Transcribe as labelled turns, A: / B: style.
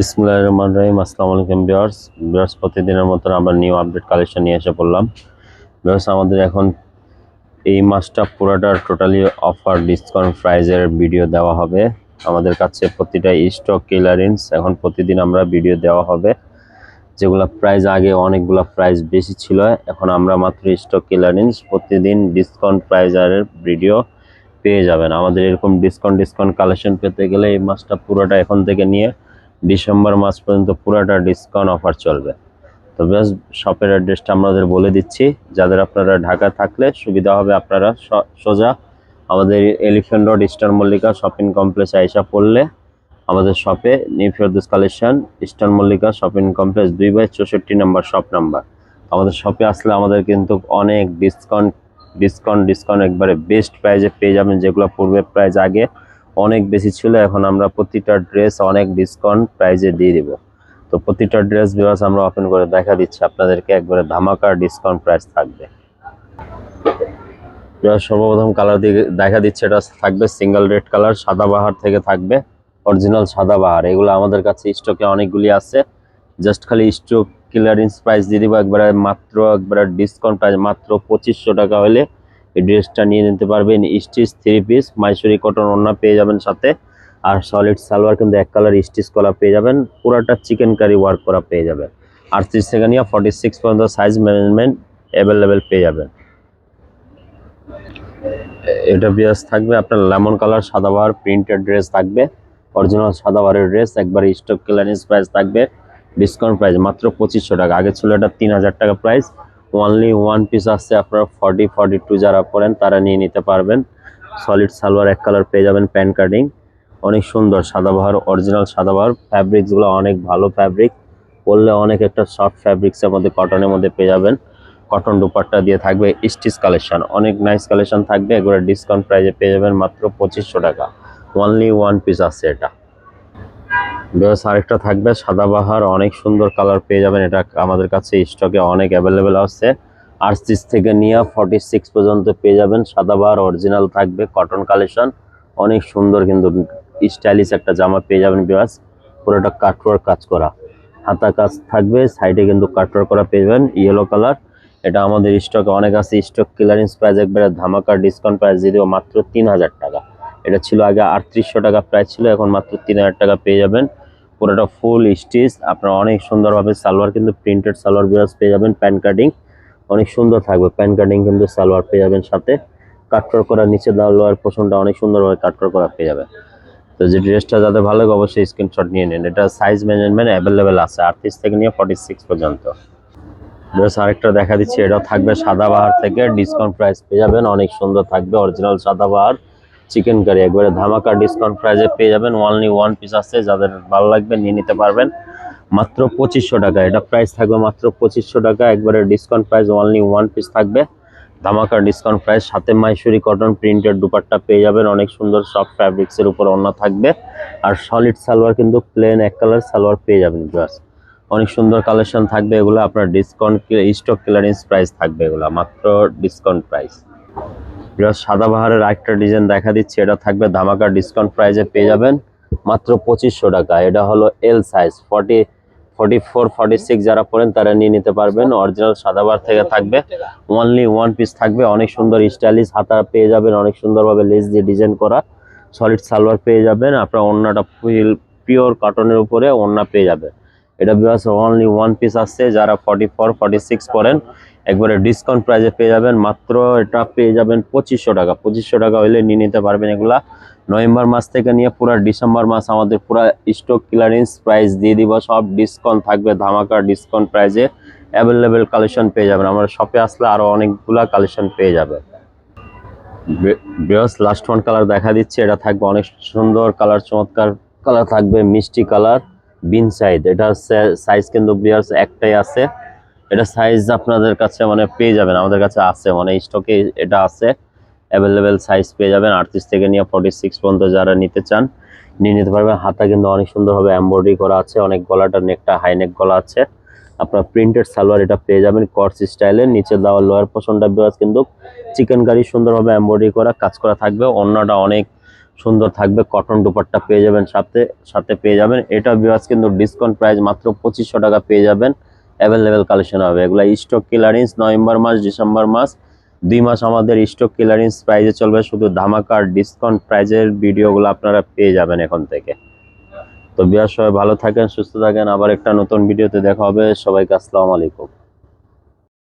A: ইসমুল্লাহ রহমান রহিম আসসালামু আলাইকুম বিয়ার্স বিয়ার্স প্রতিদিনের মতন আমরা নিউ আপডেট কালেকশন নিয়ে এসে পড়লাম। বিয়ার্স আমাদের এখন এই মাসটা পুরোটা টোটালি অফার, ডিসকাউন্ট, প্রাইজের ভিডিও দেওয়া হবে। আমাদের কাছে প্রতিটা স্টক, ক্লিয়ারেন্স এখন প্রতিদিন আমরা ভিডিও দেওয়া হবে। যেগুলো প্রাইস আগে অনেকগুলো প্রাইস বেশি ছিল, এখন আমরা মাত্র স্টক, ক্লিয়ারেন্স প্রতিদিন ডিসকাউন্ট, প্রাইজের ভিডিও পেয়ে যাবেন। আমাদের এরকম ডিসকাউন্ট ডিসকাউন্ট, কালেকশন পেতে গেলে এই মাসটা পুরোটা এখন থেকে নিয়ে ডিসেম্বর মাস পর্যন্ত পুরোটা ডিসকাউন্ট অফার চলবে। তো বেশ শপের অ্যাড্রেসটা আমাদের বলে দিচ্ছি। যাদের আপনারা ঢাকা থাকলে সুবিধা হবে, আপনারা সোজা আমাদের Elephant Road Eastern Mallika Shopping কমপ্লেক্সে আইসা পড়লে আমাদের শপে new Ferdous collection Eastern Mallika Shopping Complex দুই বাই চৌষট্টি নাম্বার শপ নাম্বার আমাদের শপে আসলে আমাদের কিন্তু অনেক ডিসকাউন্ট ডিসকাউন্ট ডিসকাউন্ট একবারে বেস্ট প্রাইজে পেয়ে যাবেন যেগুলো পূর্বের প্রাইজ আগে। অনেক বেশি ছিল, এখন আমরা প্রতিটা ড্রেস অনেক ডিসকাউন্ট প্রাইজে দিয়ে দিব। তো প্রতিটা ড্রেস বিভাস আমরা ওপেন করে দেখা দিচ্ছি, আপনাদেরকে একবারে ধামাকার ডিসকাউন্ট প্রাইস থাকবে। সর্বপ্রথম কালার দিকে দেখা দিচ্ছে, এটা থাকবে সিঙ্গেল রেড কালার সাদাবাহার থেকে থাকবে অরিজিনাল সাদাবাহার এগুলো আমাদের কাছে স্টকে অনেকগুলি আছে। জাস্ট খালি স্টক ক্লিয়ারেন্স প্রাইস দিয়ে দিব, একবারে মাত্র, একবারে ডিসকাউন্ট প্রাইস মাত্র পঁচিশশো টাকা হলে এই ড্রেসটা নিয়ে নিতে পারবেন। Stitch three piece Mysuri cotton ওড়না পেয়ে যাবেন সাথে। আর সলিড সালোয়ার কিন্তু এক কালার স্টিচ করা পেয়ে যাবেন। পুরাটা চিকেন কারি ওয়ার্ক করা পেয়ে যাবেন। আটত্রিশ থেকে নিয়ে ফর্টি সিক্স পর্যন্ত সাইজ ম্যানেজমেন্ট অ্যাভেলেবেল পেয়ে যাবেন। এটা বিয়াস থাকবে আপনার লেমন কালার সাদাবার প্রিন্টেড ড্রেস থাকবে। অরিজিনাল সাদাবারের ড্রেস একবার স্টক ক্লিয়ারেন্স প্রাইস থাকবে। ডিসকাউন্ট প্রাইস মাত্র পঁচিশশো টাকা। আগে ছিল এটা তিন হাজার টাকা প্রাইস ওনলি ওয়ান পিস আসছে আপনারা ফর্টি ফর্টি টু যারা পড়েন, তারা নিয়ে নিতে পারবেন। সলিড সালোয়ার এক কালার পেয়ে যাবেন প্যান কাটিং অনেক সুন্দর সাদাবাহার অরিজিনাল সাদাবাহার ফ্যাব্রিক্সগুলো অনেক ভালো ফ্যাব্রিক পরলে অনেক একটা সফট ফ্যাব্রিক্সের মধ্যে কটনের মধ্যে পেয়ে যাবেন। কটন দুপাট্টা দিয়ে থাকবে স্টিচ কালেকশন অনেক নাইস কালেকশন থাকবে। একবারে ডিসকাউন্ট প্রাইজে পেয়ে যাবেন মাত্র পঁচিশশো টাকা। অনলি ওয়ান পিস আছে এটা। বেশ আরেকটা থাকবে সাদাবাহার অনেক সুন্দর কালার পেয়ে যাবেন। এটা আমাদের কাছে স্টকে অনেক অ্যাভেলেবেল আছে। আটত্রিশ থেকে নিয়ে ফর্টি সিক্স পর্যন্ত পেয়ে যাবেন। সাদাবাহার অরিজিনাল থাকবে কটন কালেকশন অনেক সুন্দর কিন্তু স্টাইলিশ একটা জামা পেয়ে যাবেন বিরাজ পুরোটা কাটওয়ার কাজ করা। হাতা কাজ থাকবে সাইডে কিন্তু কাটওয়ার করা পেয়ে যাবেন ইয়েলো কালার এটা আমাদের স্টকে অনেক আছে স্টক ক্লিয়ারেন্স প্রাইস একবারে ধামাকা ডিসকাউন্ট প্রাইস দিয়ে মাত্র তিন হাজার টাকা। এটা ছিল আগে আটত্রিশশো টাকা প্রাইস ছিল, এখন মাত্র তিন হাজার টাকা পেয়ে যাবেন। পুরোটা ফুল স্টিচ আপনারা অনেক সুন্দরভাবে সালোয়ার কিন্তু প্রিন্টেড সালোয়ার বিরাজ পেয়ে যাবেন প্যান কাটিং অনেক সুন্দর থাকবে প্যান কাটিং কিন্তু সালোয়ার পেয়ে যাবেন সাথে। কাটকর করা নিচে দেওয়া লোয়ার পোষণটা অনেক সুন্দরভাবে কাটকর করা পেয়ে যাবে। তো যে ড্রেসটা যাদের ভালো লাগে অবশ্যই স্ক্রিনশট নিয়ে নিন। এটা সাইজ ম্যানেজমেন্ট অ্যাভেলেবেল আছে, আটত্রিশ থেকে নিয়ে ফর্টি সিক্স পর্যন্ত। ড্রেস আরেকটা দেখা দিচ্ছি এটা থাকবে সাদাবাহার থেকে। ডিসকাউন্ট প্রাইস পেয়ে যাবেন, অনেক সুন্দর থাকবে অরিজিনাল সাদাবাহার চিকেন কারি। একবারে ধামাকা ডিসকাউন্ট প্রাইসে পেয়ে যাবেন। অনলি ওয়ান পিস আছে, যাদের ভালো লাগবে নিয়ে নিতে পারবেন। মাত্র পঁচিশশো টাকা। এটা প্রাইস থাকবে মাত্র পঁচিশশো টাকা। একবারে discount price only one piece থাকবে। ধামাকা ডিসকাউন্ট প্রাইস সাথে মাইসুরি কটন প্রিন্টেড দুপাট্টা পেয়ে যাবেন। অনেক সুন্দর সফট ফ্যাব্রিক্সের উপর অন্য থাকবে। আর সলিড সালোয়ার কিন্তু প্লেন এক কালার সালোয়ার পেয়ে যাবেন জাস্ট অনেক সুন্দর কালেকশন থাকবে এগুলো। আপনার ডিসকাউন্ট স্টক ক্লিয়ারেন্স প্রাইস থাকবে এগুলো। মাত্র ডিসকাউন্ট প্রাইস বিরাট সাদাবাহারের আরেকটা ডিজাইন দেখা দিচ্ছি, এটা থাকবে ধামাকা ডিসকাউন্ট প্রাইসে পেয়ে যাবেন। মাত্র পঁচিশশো টাকা, এটা হলো L size forty forty four forty six যারা পড়েন তারা নিয়ে নিতে পারবেন। অরিজিনাল সাদাবার থেকে থাকবে। ওনলি ওয়ান পিস থাকবে, অনেক সুন্দর স্টাইলিশ হাতা পেয়ে যাবেন, অনেক সুন্দরভাবে লেস দিয়ে ডিজাইন করা। সলিড সালোয়ার পেয়ে যাবেন, আপনার অন্যটা পিওর কটনের উপরে ওড়না পেয়ে যাবে এটা বিকজ অনলি ওয়ান পিস আসছে, যারা ফর্টি ফোর ফর্টি সিক্স পড়েন একবারে ডিসকাউন্ট প্রাইসে পেয়ে যাবেন, মাত্র এটা পেয়ে যাবেন পঁচিশশো টাকা। পঁচিশশো টাকা হলে নিয়ে নিতে পারবেন এগুলা। নভেম্বর মাস থেকে নিয়ে পুরো ডিসেম্বর মাস আমাদের পুরো স্টক ক্লিয়ারেন্স প্রাইস দিয়ে দিব, সব ডিসকাউন্ট থাকবে, ধামাকা ডিসকাউন্ট প্রাইসে অ্যাভেলেবেল কালেকশন পেয়ে যাবেন। আমার শপে আসলে আরও অনেকগুলা কালেকশন পেয়ে যাবে। বিয়াস লাস্ট ওয়ান কালার দেখা দিচ্ছে, এটা থাকবে অনেক সুন্দর কালার চমৎকার কালার থাকবে, মিষ্টি কালার বিন সাইজ। এটা সাইজ কিন্তু বিয়ার্স একটাই আছে। এটা সাইজ আপনাদের কাছে মানে পেয়ে যাবেন। আমাদের কাছে আছে। মানে স্টকে এটা আছে। অ্যাভেলেবেল সাইজ পেয়ে যাবেন। আটত্রিশ থেকে নিয়ে ফর্টি সিক্স পর্যন্ত যারা নিতে চান, নিয়ে নিতে পারবেন। হাতা কিন্তু অনেক সুন্দরভাবে এমব্রয়ডারি করা আছে। অনেক গলাটা নেকটা হাই নেক গলা আছে। আপনার প্রিন্টেড সালোয়ার এটা পেয়ে যাবেন কর্স স্টাইলের নিচে দেওয়া লোয়ার পোষণটা বিরাজ কিন্তু চিকেন কারি সুন্দরভাবে এমব্রয়ডারি করা, কাজ করা থাকবে। অন্যটা অনেক সুন্দর থাকবে কটন দুপাট্টা পেয়ে যাবেন সাথে সাথে পেয়ে যাবেন। এটা বিরাজ কিন্তু ডিসকাউন্ট প্রাইস মাত্র পঁচিশশো টাকা পেয়ে যাবেন। অ্যাভেলেবেল কালেকশন হবে। এগুলো স্টক ক্লিয়ারেন্স নভেম্বর মাস, ডিসেম্বর মাস। দুই মাস আমাদের স্টক ক্লিয়ারেন্স প্রাইজে চলবে। শুধু ধামাকার ডিসকাউন্ট প্রাইজের ভিডিওগুলো আপনারা পেয়ে যাবেন এখন থেকে। তো বিয়ার সবাই ভালো থাকেন, সুস্থ থাকেন। আবার একটা নতুন ভিডিওতে দেখা হবে। সবাইকে আসসালামু আলাইকুম।